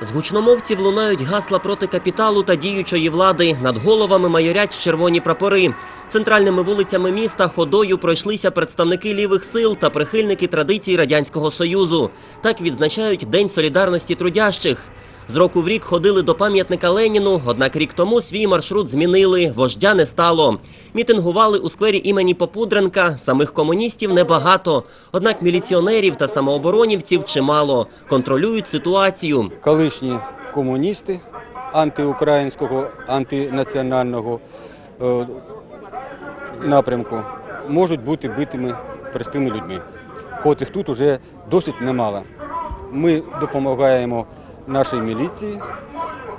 З гучномовців лунають гасла проти капіталу та діючої влади. Над головами майорять червоні прапори. Центральними вулицями міста ходою пройшлися представники лівих сил та прихильники традицій Радянського Союзу. Так відзначають День солідарності трудящих. З року в рік ходили до пам'ятника Леніну, однак рік тому свій маршрут змінили, вождя не стало. Мітингували у сквері імені Попудренка, самих комуністів небагато. Однак міліціонерів та самооборонівців чимало. Контролюють ситуацію. колишні комуністи антиукраїнського, антинаціонального е, напрямку можуть бути битими простими людьми, котрих тут уже досить немало. Ми допомагаємо нашій міліції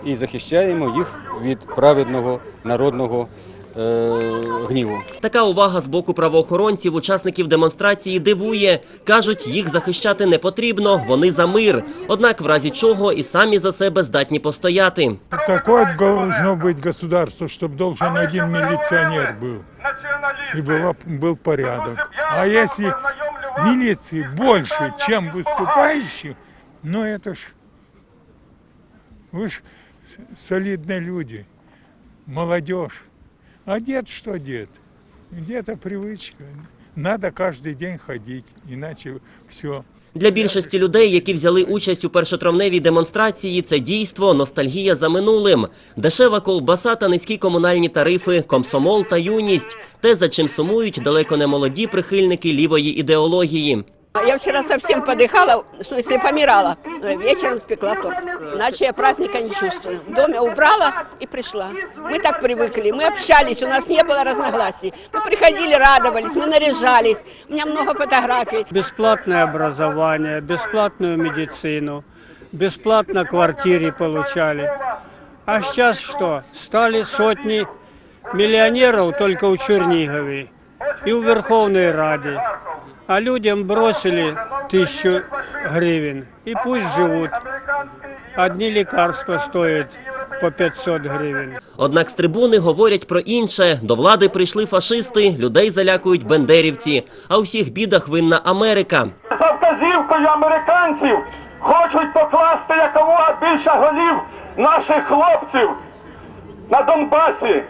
і захищаємо їх від праведного народного е, гніву. Така увага з боку правоохоронців, учасників демонстрації дивує. Кажуть, їх захищати не потрібно, вони за мир. Однак, в разі чого і самі за себе здатні постояти. Такое должно быть государство, чтобы должен один милиционер был. И была, был порядок. А если милиции больше, чем выступающих, ну это ж... Вы ж с- солидные люди, молодежь. А дед что дед? Где-то привычка. Надо каждый день ходить, иначе все. Для більшості людей, які взяли участь у першотравневій демонстрації, це дійство, ностальгія за минулим. Дешева ковбаса та низькі комунальні тарифи, комсомол та юність – те, за чим сумують далеко не молоді прихильники лівої ідеології. Я вчера совсем подыхала, в смысле помирала. Но я вечером спекла торт. Иначе я праздника не чувствую. В доме убрала и пришла. Мы так привыкли, мы общались, у нас не было разногласий. Мы приходили, радовались, мы наряжались. У меня много фотографий. бесплатное образование, бесплатную медицину, бесплатно квартиры получали. А сейчас что? Стали сотни миллионеров только у Черниговой и у Верховной Ради. А людям бросили тысячу гривен. И пусть живут. Одни лекарства стоят по 500 гривен. Однак з трибуни говорять про інше. До влади прийшли фашисти, людей залякують бендерівці. А у всіх бідах винна Америка. За вказівкою американців хочуть покласти якомога більше голів наших хлопців на Донбасі,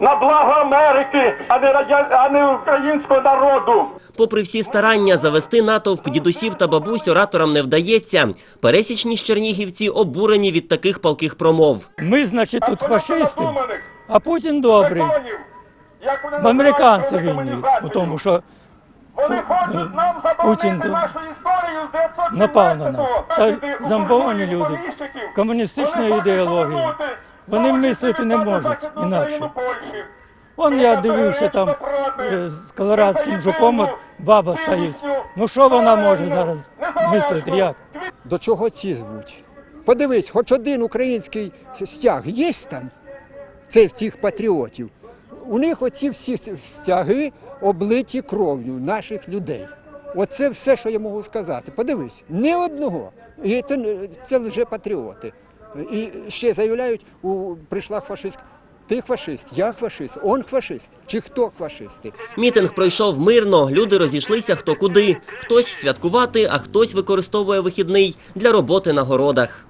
на благо Америки, а не, радя... а не українського народу. Попри всі старання завести натовп дідусів та бабусь ораторам не вдається. Пересічні чернігівці обурені від таких палких промов. Ми, значить, тут фашисти, а Путін добрий. Американці винні у тому, що Вони хочуть нам Путін нашу історію з напав на нас. Це зомбовані люди, комуністичної ідеології. Вони мислити не можуть інакше. Он я дивився там е, з колорадським жуком, от баба стоїть. Ну що вона може зараз мислити? Як? До чого ці звуть? Подивись, хоч один український стяг є там, це в цих патріотів. У них оці всі стяги облиті кров'ю наших людей. Оце все, що я можу сказати. Подивись, ні одного. І це, це лже-патріоти. І ще заявляють, у, прийшла фашистська. Ти фашист, я фашист, он фашист. Чи хто фашисти? Мітинг пройшов мирно, люди розійшлися хто куди. Хтось святкувати, а хтось використовує вихідний для роботи на городах.